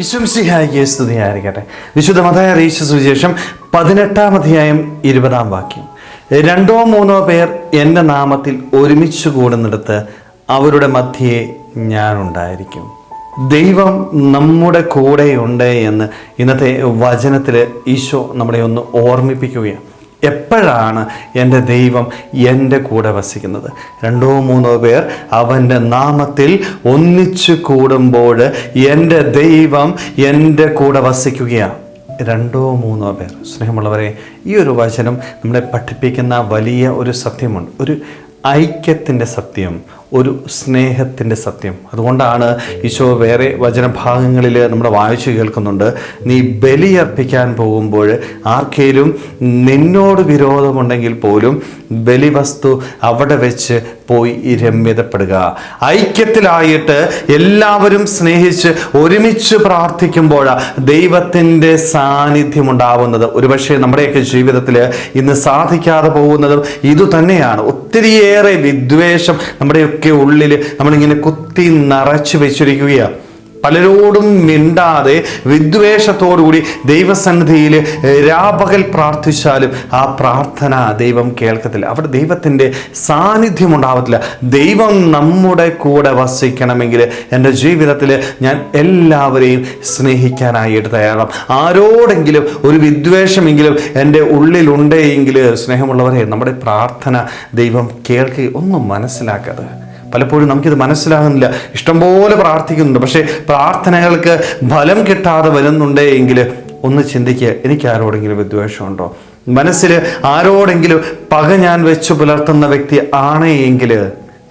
വിശ്വംസിഹായിക്ക് സ്തുതിയായിരിക്കട്ടെ. വിശുദ്ധ മതായ അറിയിച്ച സുവിശേഷം പതിനെട്ടാം അധ്യായം ഇരുപതാം വാക്യം. രണ്ടോ മൂന്നോ പേർ എന്റെ നാമത്തിൽ ഒരുമിച്ച് കൂടുന്നിടത്ത് അവരുടെ മധ്യേ ഞാനുണ്ടായിരിക്കും ദൈവം നമ്മുടെ കൂടെയുണ്ട് എന്ന് ഇന്നത്തെ വചനത്തിൽ ഈശോ നമ്മളെ ഒന്ന് ഓർമ്മിപ്പിക്കുകയാണ്. എപ്പോഴാണ് എന്റെ ദൈവം എന്റെ കൂടെ വസിക്കുന്നത്? രണ്ടോ മൂന്നോ പേർ അവന്റെ നാമത്തിൽ ഒന്നിച്ചു കൂടുമ്പോൾ എന്റെ ദൈവം എന്റെ കൂടെ വസിക്കുകയാണ്. രണ്ടോ മൂന്നോ പേർ. സ്നേഹമുള്ളവരെ ഈ ഒരു വചനം നമ്മളെ പഠിപ്പിക്കുന്ന വലിയ ഒരു സത്യമുണ്ട്. ഒരു ഐക്യത്തിന്റെ സത്യം ഒരു സ്നേഹത്തിന്റെ സത്യം. അതുകൊണ്ടാണ് ഈശോ വേറെ വചനഭാഗങ്ങളിൽ നമ്മുടെ വായിച്ചു കേൾക്കുന്നുണ്ട് നീ ബലിയർപ്പിക്കാൻ പോകുമ്പോൾ ആർക്കേലും നിന്നോട് വിരോധമുണ്ടെങ്കിൽ പോലും ബലിവസ്തു അവിടെ വെച്ച് പോയി രമ്യതപ്പെടുക. ഐക്യത്തിലായിട്ട് എല്ലാവരും സ്നേഹിച്ച് ഒരുമിച്ച് പ്രാർത്ഥിക്കുമ്പോൾ ദൈവത്തിന്റെ സാന്നിധ്യം ഉണ്ടാവുന്നത് ഒരുപക്ഷെ നമ്മുടെയൊക്കെ ജീവിതത്തിൽ ഇന്ന് സാധിക്കാതെ പോകുന്നതും ഇതുതന്നെയാണ്. ഒത്തിരിയേറെ വിദ്വേഷം നമ്മുടെയൊക്കെ ഉള്ളിൽ നമ്മളിങ്ങനെ കുത്തി നിറച്ചു വെച്ചിരിക്കുകയാണ് പലരോടും മിണ്ടാതെ വിദ്വേഷത്തോടുകൂടി ദൈവസന്നിധിയിൽ രാപകൽ പ്രാർത്ഥിച്ചാലും ആ പ്രാർത്ഥന ദൈവം കേൾക്കത്തില്ല. അവിടെ ദൈവത്തിന്റെ സാന്നിധ്യം ഉണ്ടാവത്തില്ല. ദൈവം നമ്മുടെ കൂടെ വസിക്കണമെങ്കിൽ എന്റെ ജീവിതത്തിൽ ഞാൻ എല്ലാവരെയും സ്നേഹിക്കാനായിട്ട് തയ്യാറാം ആരോടെങ്കിലും ഒരു വിദ്വേഷമെങ്കിലും എന്റെ ഉള്ളിലുണ്ടെങ്കിൽ സ്നേഹമുള്ളവരെ നമ്മുടെ പ്രാർത്ഥന ദൈവം കേൾക്കുകയും ഒന്നും മനസ്സിലാക്കാതെ പലപ്പോഴും നമുക്കിത് മനസ്സിലാകുന്നില്ല. ഇഷ്ടംപോലെ പ്രാർത്ഥിക്കുന്നുണ്ട്. പക്ഷേ പ്രാർത്ഥനകൾക്ക് ഫലം കിട്ടാതെ വരുന്നുണ്ടേ എങ്കിൽ ഒന്ന് ചിന്തിക്കുക എനിക്ക് ആരോടെങ്കിലും വിദ്വേഷമുണ്ടോ മനസ്സിൽ ആരോടെങ്കിലും പക ഞാൻ വെച്ച് പുലർത്തുന്ന വ്യക്തി ആണേ എങ്കിൽ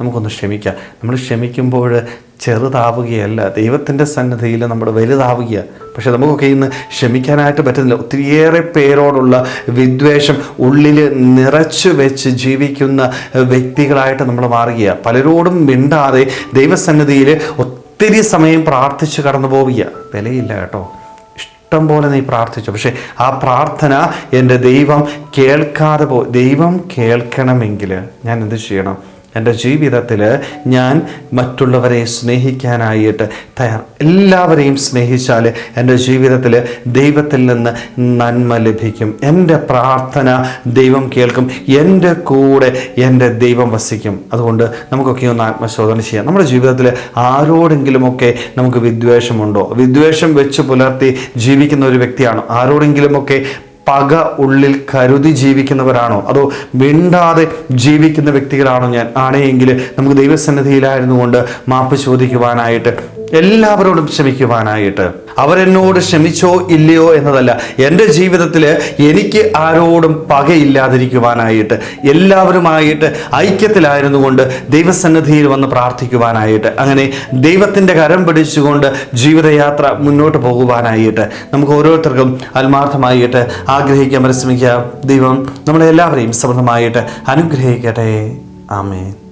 നമുക്കൊന്ന് ക്ഷമിക്കാം. നമ്മൾ ക്ഷമിക്കുമ്പോൾ ചെറുതാവുകയല്ല. ദൈവത്തിന്റെ സന്നദ്ധയിൽ നമ്മൾ വലുതാവുക പക്ഷെ നമുക്കൊക്കെ ഇന്ന് ക്ഷമിക്കാനായിട്ട് പറ്റുന്നില്ല. ഒത്തിരിയേറെ പേരോടുള്ള വിദ്വേഷം ഉള്ളിൽ നിറച്ചു വെച്ച് ജീവിക്കുന്ന വ്യക്തികളായിട്ട് നമ്മൾ മാറുക പലരോടും മിണ്ടാതെ ദൈവസന്നിധിയിൽ ഒത്തിരി സമയം പ്രാർത്ഥിച്ച് കടന്നു പോവുക വിലയില്ല കേട്ടോ. ഇഷ്ടം പോലെ നീ പ്രാർത്ഥിച്ചു. പക്ഷേ ആ പ്രാർത്ഥന എന്റെ ദൈവം കേൾക്കാതെ പോ ദൈവം കേൾക്കണമെങ്കിൽ ഞാൻ എന്ത് ചെയ്യണം? എന്റെ ജീവിതത്തിൽ ഞാൻ മറ്റുള്ളവരെ സ്നേഹിക്കാനായിട്ട് തയ്യാർ എല്ലാവരെയും സ്നേഹിച്ചാൽ എന്റെ ജീവിതത്തിൽ ദൈവത്തിൽ നിന്ന് നന്മ ലഭിക്കും. എന്റെ പ്രാർത്ഥന ദൈവം കേൾക്കും. എന്റെ കൂടെ എന്റെ ദൈവം വസിക്കും. അതുകൊണ്ട് നമുക്കൊക്കെ ഒന്ന് ആത്മശോധന ചെയ്യാം. നമ്മുടെ ജീവിതത്തിൽ ആരോടെങ്കിലുമൊക്കെ നമുക്ക് വിദ്വേഷമുണ്ടോ? വിദ്വേഷം വെച്ച് പുലർത്തി ജീവിക്കുന്ന ഒരു വ്യക്തിയാണോ? ആരോടെങ്കിലുമൊക്കെ പക ഉള്ളിൽ കരുതി ജീവിക്കുന്നവരാണോ? അതോ മിണ്ടാതെ ജീവിക്കുന്ന വ്യക്തികളാണോ ഞാൻ? ആണെങ്കിൽ നമുക്ക് ദൈവസന്നിധിയിലായിരുന്നു കൊണ്ട് മാപ്പ് ചോദിക്കുവാനായിട്ട് എല്ലാവരോടും ക്ഷമിക്കുവാനായിട്ട്. അവരെന്നോട് ക്ഷമിച്ചോ ഇല്ലയോ എന്നതല്ല. എന്റെ ജീവിതത്തിൽ എനിക്ക് ആരോടും പകയില്ലാതിരിക്കുവാനായിട്ട് എല്ലാവരുമായിട്ട് ഐക്യത്തിലായിരുന്നു കൊണ്ട് ദൈവസന്നിധിയിൽ വന്ന് പ്രാർത്ഥിക്കുവാനായിട്ട് അങ്ങനെ ദൈവത്തിന്റെ കരം പിടിച്ചുകൊണ്ട് ജീവിതയാത്ര മുന്നോട്ട് പോകുവാനായിട്ട് നമുക്ക് ഓരോരുത്തർക്കും ആത്മാർത്ഥമായിട്ട് ആഗ്രഹിക്കാൻ പരിശ്രമിക്കാം. ദൈവം നമ്മളെല്ലാവരെയും സമൃദ്ധമായിട്ട് അനുഗ്രഹിക്കട്ടെ. ആമേൻ.